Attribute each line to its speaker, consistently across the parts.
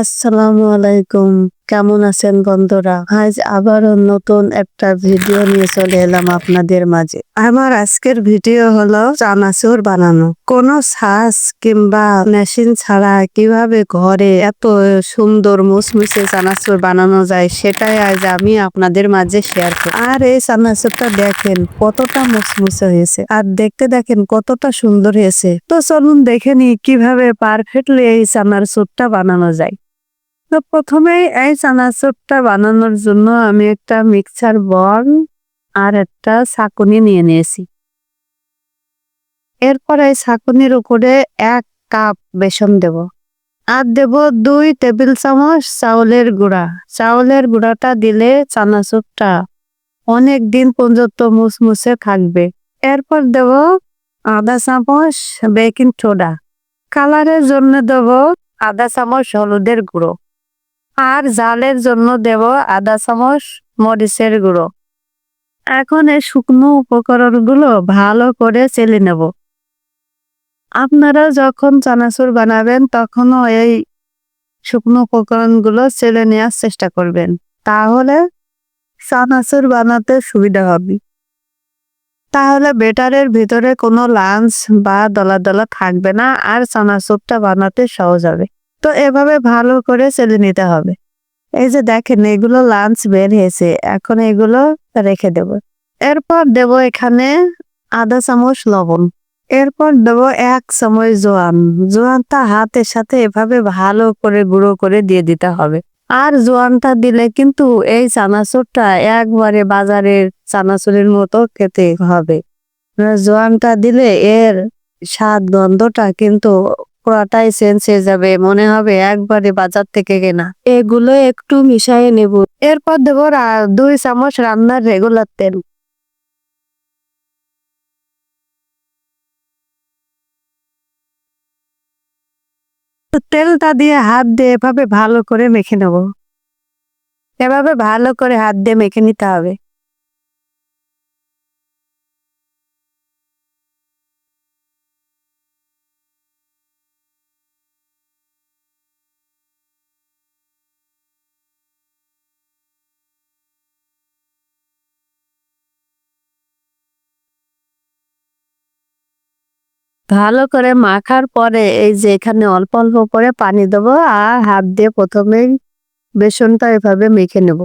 Speaker 1: আসসালামু আলাইকুম। কেমন আছেন বন্ধুরা? আজ আবারও নতুন একটা ভিডিও নিয়ে চলে এলাম আপনাদের মাঝে। আমার আজকের ভিডিও হলো চানাচুর বানানো। কোন সাস কিংবা মেশিন ছাড়া কীভাবে ঘরে এত সুন্দর মুসমুসে চানাচুর বানানো যায়, সেটাই আজ আমি আপনাদের মাঝে শেয়ার করি আর এই চানাচুরটা দেখেন কতটা মুসমুসে হয়েছে। আর দেখতে দেখেন কতটা সুন্দর হয়েছে। তো চলুন দেখে নি কীভাবে পারফেক্টলি এই চানাচুরটা বানানো যায়। তো প্রথমে এই চানাচুরটা বানানোর জন্য আমি একটা মিক্সার বল আর একটা ছাকুনি নিয়ে নিয়েছি। এরপর এই ছাকুনির উপরে এক কাপ বেসন দেব আর দেব দুই টেবিল চামচ চাউলের গুঁড়া। চাউলের গুঁড়াটা দিলে চানাচুরটা অনেক দিন পর্যন্ত মুসমুসে থাকবে। এরপর দেব আধা চামচ বেকিং সোডা। কালারের জন্য দেব আধা চামচ হলুদের গুঁড়ো। আর জালের জন্য দেব আধা চামচ, মরিচের গুঁড়ো। এখন এই শুকনো উপকরণগুলো ভালো করে চেলে নেব। আপনারা যখন চানাচুর বানাবেন, তখনও এই শুকনো উপকরণগুলো চেলে নেওয়ার চেষ্টা করবেন। তাহলে চানাচুর বানাতে সুবিধা হবে। তাহলে বেটারের ভিতরে কোনো লাঞ্চ বা দলা দলা থাকবে না, আর চানাচুরটা বানাতে সহজ হবে। তো এভাবে ভালো করে চেলে নিতে হবে। এই যে দেখেন, এগুলো লাঞ্চ বের হয়েছে। এখন এগুলো রেখে দেব। এরপর দেব এখানে আধা চামচ লবণ। এরপর দেব এক চামচ জোয়ান। জোয়ানটা হাতের সাথে এভাবে ভালো করে গুঁড়ো করে দিয়ে দিতে হবে। আর জোয়ানটা দিলে কিন্তু এই চানাচুরটা একবারে বাজারের চানাচুরের মতো খেতে হবে। জোয়ানটা দিলে এর স্বাদ, গন্ধটা কিন্তু পুরাটাই চেঞ্জ হয়ে যাবে, মনে হবে একবারে বাজার থেকে কেনা। এগুলো একটু মিশিয়ে নেব। এরপর দেবো দুই চামচ রান্নার রেগুলার তেল। তেলটা দিয়ে হাত দিয়ে এভাবে ভালো করে মেখে নেব। এভাবে ভালো করে হাত দিয়ে মেখে নিতে হবে। ভালো করে মাখার পরে এই যে এখানে অল্প অল্প করে পানি দেবো আর হাত দিয়ে প্রথমে বেসনটা এভাবে মেখে নেব।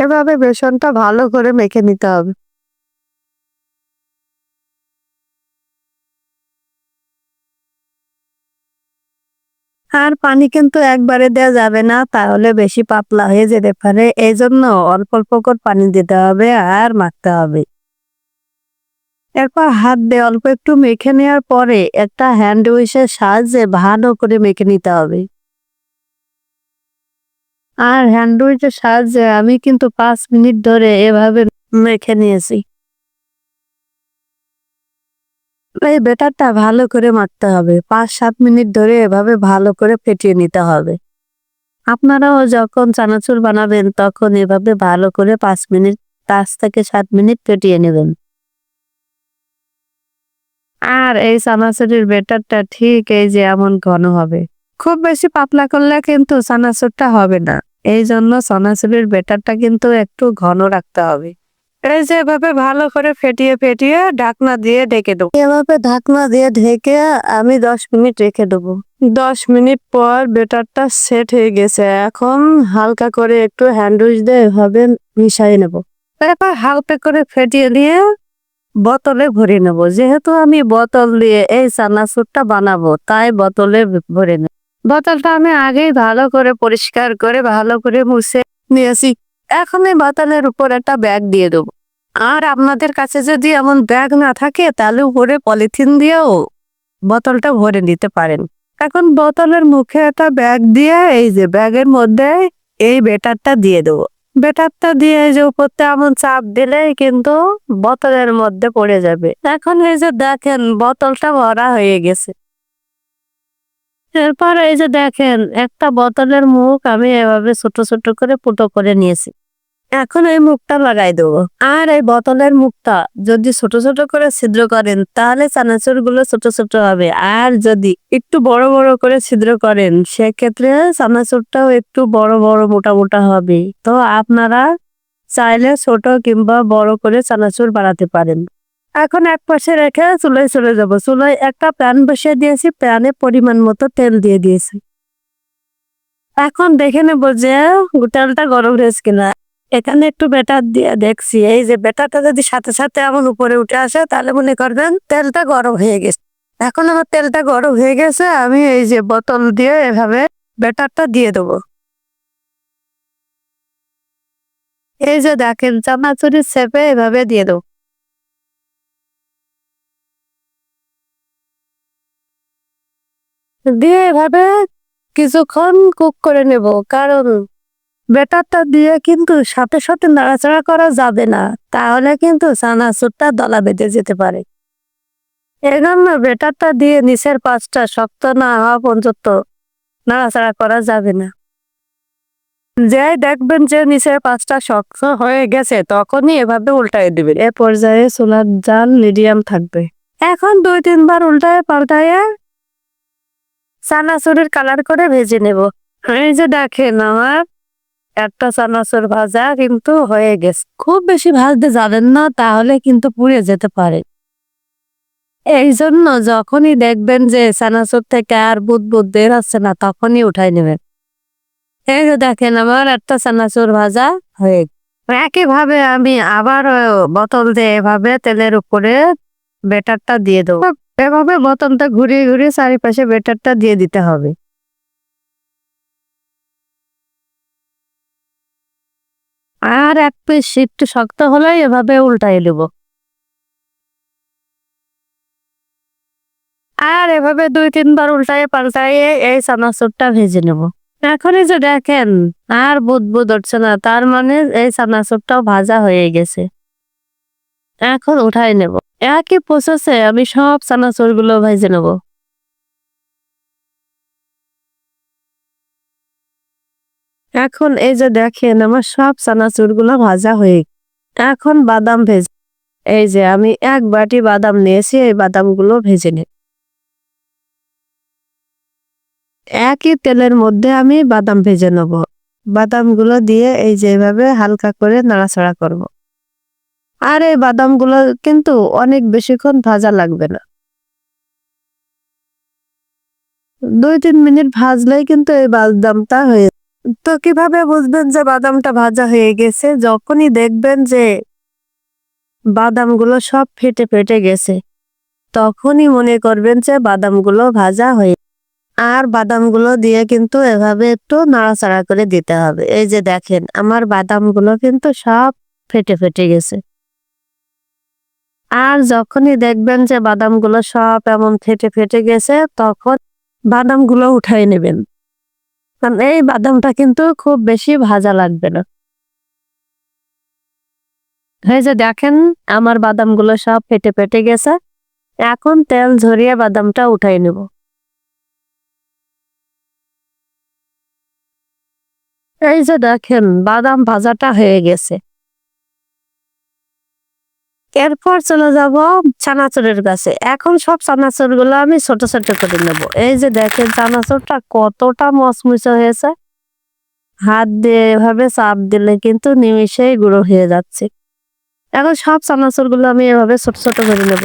Speaker 1: এভাবে বেসনটা ভালো করে মেখে নিতে হবে। আর পানি কিন্তু একবারে দেওয়া যাবে না, তাহলে বেশি পাতলা হয়ে যেতে পারে। এই জন্য অল্প অল্প করে পানি দিতে হবে আর মাখতে হবে। এরপর হাত দিয়ে অল্প একটু মেখে নেওয়ার পরে একটা হ্যান্ড উইশের সাহায্যে ভালো করে মেখে নিতে হবে। আর হ্যান্ড উইশের সাহায্যে আমি কিন্তু পাঁচ মিনিট ধরে এভাবে মেখে নিয়েছি। এই বেটারটা ভালো করে মাখতে হবে। পাঁচ, সাত মিনিট ধরে এভাবে ভালো করে ফেটিয়ে নিতে হবে। আপনারাও যখন চানাচুর বানাবেন, তখন এভাবে ভালো করে পাঁচ মিনিট, পাঁচ থেকে সাত মিনিট ফেটিয়ে নেবেন। আর এই চানাচুরের বেটারটা ঠিক এই যে এমন ঘন হবে। খুব বেশি পাতলা করলে কিন্তু চানাচুরটা হবে না। এই জন্য চানাচুরের বেটারটা কিন্তু একটু ঘন রাখতে হবে। এই যে এভাবে ভালো করে ফেটিয়ে ফেটিয়ে ঢাকনা দিয়ে ঢেকে দেবো। এভাবে ঢাকনা দিয়ে ঢেকে আমি দশ মিনিট রেখে দেবো। দশ মিনিট পর বেটারটা সেট হয়ে গেছে। এখন হালকা করে একটু হ্যান্ডউইচ দিয়ে এভাবে মিশিয়ে নেব। এরপর হালকা করে ফেটিয়ে নিয়ে বোতলে ভরে নেব। যেহেতু আমি বোতল দিয়ে এই চানাচুরটা বানাবো, তাই বোতলে ভরে নেব। বোতলটা আমি আগেই ভালো করে পরিষ্কার করে, ভালো করে মুছে নিয়েছি। এখন এই বোতলের উপর একটা ব্যাগ দিয়ে দেবো। আর আপনাদের কাছে যদি এমন ব্যাগ না থাকে, তাহলে উপরে পলিথিন দিয়েও বোতলটা ভরে নিতে পারেন। এখন বোতলের মুখে একটা ব্যাগ দিয়ে এই যে ব্যাগের মধ্যে এই বেটারটা দিয়ে দেবো। বেটারটা দিয়ে এই যে উপরতে এমন চাপ দিলেই কিন্তু বোতলের মধ্যে পড়ে যাবে। এখন এই যে দেখেন, বোতলটা ভরা হয়ে গেছে। এরপর এই যে দেখেন, একটা বোতলের মুখ আমি এভাবে ছোট ছোট করে ফুটো করে নিয়েছি। এখন এই মুখটা লাগাই দেবো। আর এই বোতলের মুখটা যদি ছোট ছোট করে ছিদ্র করেন, তাহলে চানাচুরগুলো ছোট ছোট হবে। আর যদি একটু বড় বড় করে ছিদ্র করেন, সেক্ষেত্রে চানাচুরটাও একটু বড় বড় মোটা মোটা হবে। তো আপনারা চাইলে ছোট কিংবা বড় করে চানাচুর বাড়াতে পারেন। এখন এক পাশে রেখে চুলায় চলে যাব। চুলায় একটা প্যান বসিয়ে দিয়েছি। প্যানে পরিমাণ মতো তেল দিয়ে দিয়েছি। এখন দেখে নেব যে তেলটা গরম হয়েছে কিনা। এখানে একটু বেটার দিয়ে দেখছি, এই যে বেটারটা যদি সাথে সাথে আমার উপরে উঠে আসে, তাহলে মনে করবেন তেলটা গরম হয়ে গেছে। এখন আমার তেলটা গরম হয়ে গেছে, আমি এই যে বোতল দিয়ে এভাবে বেটারটা দিয়ে দেবো। এই যে দেখেন চানাচুরির শেপে এভাবে দিয়ে দেবো। দিয়ে এভাবে কিছুক্ষণ কুক করে নেব, কারণ বেটারটা দিয়ে কিন্তু সাথে সাথে নাড়াচাড়া করা যাবে না, তাহলে কিন্তু চানাচুরটা দলা বেঁধে যেতে পারে। এই জন্য বেটারটা দিয়ে নিচের পাঁচটা শক্ত না হওয়া পর্যন্ত নাড়াচাড়া করা যাবে না। যে দেখবেন যে নিচের পাঁচটা শক্ত হয়ে গেছে, তখনই এভাবে উল্টাই দিবেন। এ পর্যায়ে চুলার জাল মিডিয়াম থাকবে। এখন দুই তিনবার উল্টায় পাল্টায় চানাচুরের কালার করে ভেজে নেব। এই যে দেখেন আমার একটা চানাচুর ভাজা কিন্তু হয়ে গেছে। খুব বেশি ভাজতে যাবেন না, তাহলে কিন্তু পুড়ে যেতে পারে। এই জন্য যখনই দেখবেন যে চানাচুর থেকে আর বুদ বুদ বের হচ্ছে না, তখনই উঠাই নেবেন। এই যে দেখেন আমার একটা চানাচুর ভাজা হয়ে। একইভাবে আমি আবার বোতল দিয়ে এভাবে তেলের উপরে বেটারটা দিয়ে দেবো। এভাবে বোতলটা ঘুরিয়ে ঘুরিয়ে চারিপাশে বেটারটা দিয়ে দিতে হবে। আর এক পিস একটু শক্ত হলেই এভাবে উল্টাই দেব। আর এভাবে দুই, তিনবার উল্টায়ে পাল্টায়ে এই চানাচুরটা ভেজে নেব। এখন এই যে দেখেন, আর বুদ বুদ উঠছে না, তার মানে এই চানাচুরটাও ভাজা হয়ে গেছে। এখন উঠাই নেব। একই প্রসেসে আমি সব চানাচুরগুলো ভেজে নেব। এখন এই যে দেখেন, আমার সব চানাচুরগুলো ভাজা হয়ে এখন বাদাম ভেজে, এই যে আমি এক বাটি বাদাম নিয়েছি, এই বাদামগুলো ভেজে নে একই তেলের মধ্যে আমি বাদাম ভেজে নেব। বাদামগুলো দিয়ে এই যে এভাবে হালকা করে নাড়াচাড়া করব। আর এই বাদামগুলো কিন্তু অনেক বেশিক্ষণ ভাজা লাগবে না। দুই তিন মিনিট ভাজলেই কিন্তু এই বাদামটা হয়ে তো কীভাবে বুঝবেন যে বাদামটা ভাজা হয়ে গেছে? যখনই দেখবেন যে বাদামগুলো সব ফেটে ফেটে গেছে, তখনই মনে করবেন যে বাদামগুলো ভাজা হয়ে আর বাদামগুলো দিয়ে কিন্তু এভাবে একটু নাড়াচাড়া করে দিতে হবে। এই যে দেখেন, আমার বাদামগুলো কিন্তু সব ফেটে ফেটে গেছে। আর যখনই দেখবেন যে বাদামগুলো সব এমন ফেটে ফেটে গেছে, তখন বাদামগুলো উঠাই নেবেন। কারণ এই বাদামটা কিন্তু খুব বেশি ভাজা লাগবে না। এই যে দেখেন, আমার বাদামগুলো সব ফেটে ফেটে গেছে। এখন তেল ঝরিয়ে বাদামটা উঠাই নেব। এই যে দেখেন, বাদাম ভাজাটা হয়ে গেছে। এরপর চলে যাব চানাচুরের কাছে। এখন সব চানাচুরগুলো আমি ছোট ছোট করে নেব। এই যে দেখেন চানাচুরটা কতটা মচমুচে হয়েছে। হাত দিয়ে এভাবে চাপ দিলে কিন্তু নিমিশেই গুঁড়ো হয়ে যাচ্ছে। এখন সব চানাচুরগুলো আমি এভাবে ছোট ছোট করে নেব।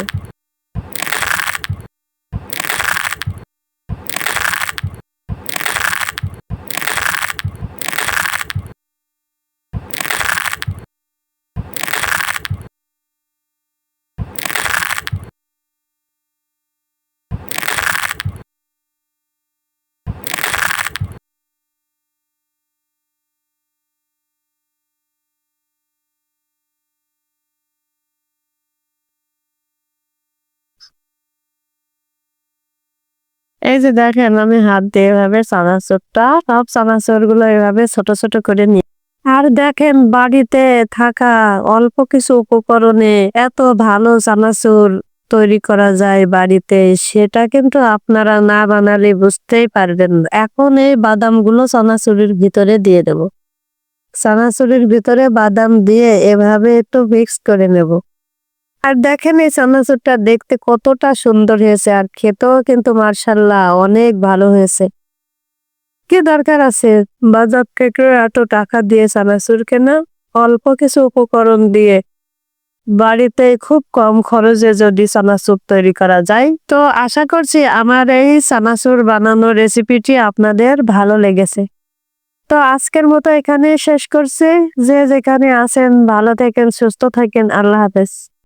Speaker 1: এই যে দেখেন, আমি হাত দিয়ে এভাবে চানাচুরটা সব চানাচুরগুলো এভাবে ছোট ছোট করে নিই আর দেখেন, বাড়িতে থাকা অল্প কিছু উপকরণে এত ভালো চানাচুর তৈরি করা যায় বাড়িতে, সেটা কিন্তু আপনারা না বানালে বুঝতেই পারবেন এখন এই বাদামগুলো চানাচুরির ভিতরে দিয়ে দেব। চানাচুরির ভিতরে বাদাম দিয়ে এভাবে একটু মিক্স করে নেব। আর দেখেন এই চানাচুরটা দেখতে কতটা সুন্দর হয়েছে, আর খেতেও কিন্তু মার্শাল্লাহ অনেক ভালো হয়েছে। কি দরকার আছে? বাজার থেকে এত টাকা দিয়ে চানাচুর কেনা? অল্প কিছু উপকরণ দিয়ে। বাড়িতে খুব কম খরচে যদি চানাচুর তৈরি করা যায়, তো আশা করছি আমার এই চানাচুর বানানোর রেসিপিটি আপনাদের ভালো লেগেছে। তো আজকের মতো এখানে শেষ করছি। যে যেখানে আছেন, ভালো থাকেন, সুস্থ থাকেন, আল্লাহ হাফেজ।